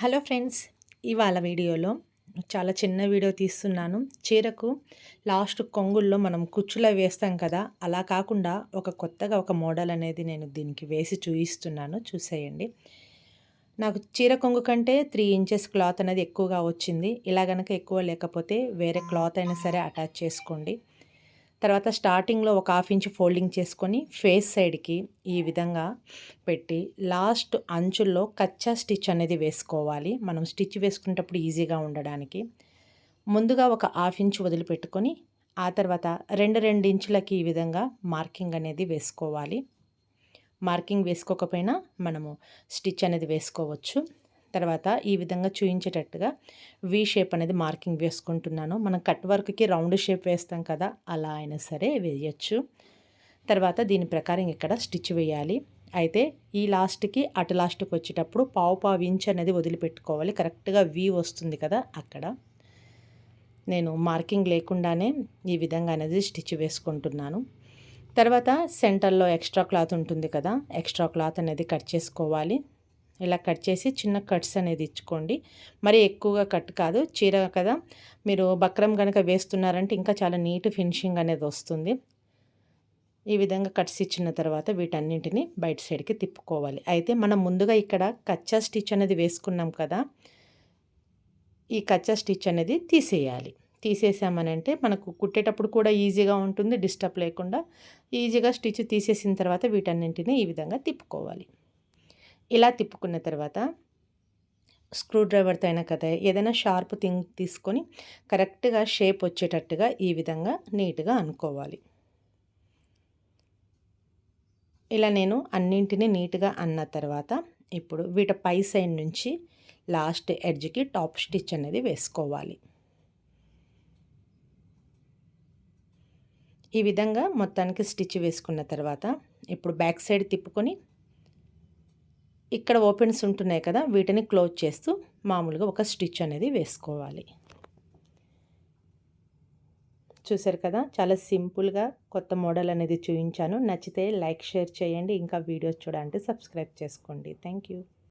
Hello friends ఇవాళ వీడియోలో చాలా చిన్న వీడియో తీస్తున్నాను. చీరకు లాస్ట్ కొంగుల్లో మనం కుచ్చులో వేస్తాం కదా అలా కాకుండా ఒక కొత్తగా ఒక మోడల్ అనేది నేను దీనికి వేసి చూపిస్తున్నాను చూసేయండి. నాకు చీర కొంగు కంటే త్రీ ఇంచెస్ క్లాత్ అనేది ఎక్కువగా వచ్చింది. ఇలా కనుక ఎక్కువ లేకపోతే వేరే క్లాత్ అయినా సరే అటాచ్ చేసుకోండి. తర్వాత స్టార్టింగ్లో ఒక హాఫ్ ఇంచ్ ఫోల్డింగ్ చేసుకొని ఫేస్ సైడ్కి ఈ విధంగా పెట్టి లాస్ట్ అంచుల్లో కచ్చా స్టిచ్ అనేది వేసుకోవాలి. మనం స్టిచ్ వేసుకునేటప్పుడు ఈజీగా ఉండడానికి. ముందుగా ఒక హాఫ్ ఇంచ్ వదిలిపెట్టుకొని ఆ తర్వాత రెండు రెండు ఇంచులకి ఈ విధంగా మార్కింగ్ అనేది వేసుకోవాలి. మార్కింగ్ వేసుకోకపోయినా మనము స్టిచ్ అనేది వేసుకోవచ్చు. తర్వాత ఈ విధంగా చూయించేటట్టుగా వి షేప్ అనేది మార్కింగ్ వేసుకుంటున్నాను. మనం కట్ వర్క్కి రౌండ్ షేప్ వేస్తాం కదా అలా అయినా సరే వేయచ్చు. తర్వాత దీని ప్రకారం ఇక్కడ స్టిచ్ వేయాలి. అయితే ఈ లాస్ట్కి అటు లాస్ట్కి వచ్చేటప్పుడు పావు పావు ఇంచ్ అనేది వదిలిపెట్టుకోవాలి. కరెక్ట్గా వి వస్తుంది కదా అక్కడ. నేను మార్కింగ్ లేకుండానే ఈ విధంగా అనేది స్టిచ్ వేసుకుంటున్నాను. తర్వాత సెంటర్లో ఎక్స్ట్రా క్లాత్ ఉంటుంది కదా ఎక్స్ట్రా క్లాత్ అనేది కట్ చేసుకోవాలి. ఇలా కట్ చేసి చిన్న కట్స్ అనేది ఇచ్చుకోండి. మరి ఎక్కువగా కట్ కాదు చీర కదా. మీరు బక్రం కనుక వేస్తున్నారంటే ఇంకా చాలా నీట్ ఫినిషింగ్ అనేది వస్తుంది. ఈ విధంగా కట్స్ ఇచ్చిన తర్వాత వీటన్నింటిని బయట సైడ్కి తిప్పుకోవాలి. అయితే మనం ముందుగా ఇక్కడ కచ్చా స్టిచ్ అనేది వేసుకున్నాం కదా. ఈ కచ్చా స్టిచ్ అనేది తీసేయాలి. తీసేసామనంటే మనకు కుట్టేటప్పుడు కూడా ఈజీగా ఉంటుంది డిస్టర్బ్ లేకుండా ఈజీగా స్టిచ్ తీసేసిన తర్వాత వీటన్నింటినీ ఈ విధంగా తిప్పుకోవాలి. ఇలా తిప్పుకున్న తర్వాత స్క్రూ డ్రైవర్తో అయినా కదా ఏదైనా షార్ప్ థింగ్ తీసుకొని కరెక్ట్గా షేప్ వచ్చేటట్టుగా ఈ విధంగా నీట్గా అనుకోవాలి. ఇలా నేను అన్నింటినీ నీట్గా అన్న తర్వాత ఇప్పుడు వీటి పై సైడ్ నుంచి లాస్ట్ ఎడ్జ్కి టాప్ స్టిచ్ అనేది వేసుకోవాలి. ఈ విధంగా మొత్తానికి స్టిచ్ వేసుకున్న తర్వాత ఇప్పుడు బ్యాక్ సైడ్ తిప్పుకొని ఇక్కడ ఓపెన్స్ ఉంటున్నాయి కదా వీటిని క్లోజ్ చేస్తూ మామూలుగా ఒక స్టిచ్ అనేది వేసుకోవాలి. చూసారు కదా చాలా సింపుల్గా కొత్త మోడల్ అనేది చూపించాను నచ్చితే లైక్ షేర్ చేయండి. ఇంకా వీడియోస్ చూడాలంటే సబ్స్క్రైబ్ చేసుకోండి. Thank you.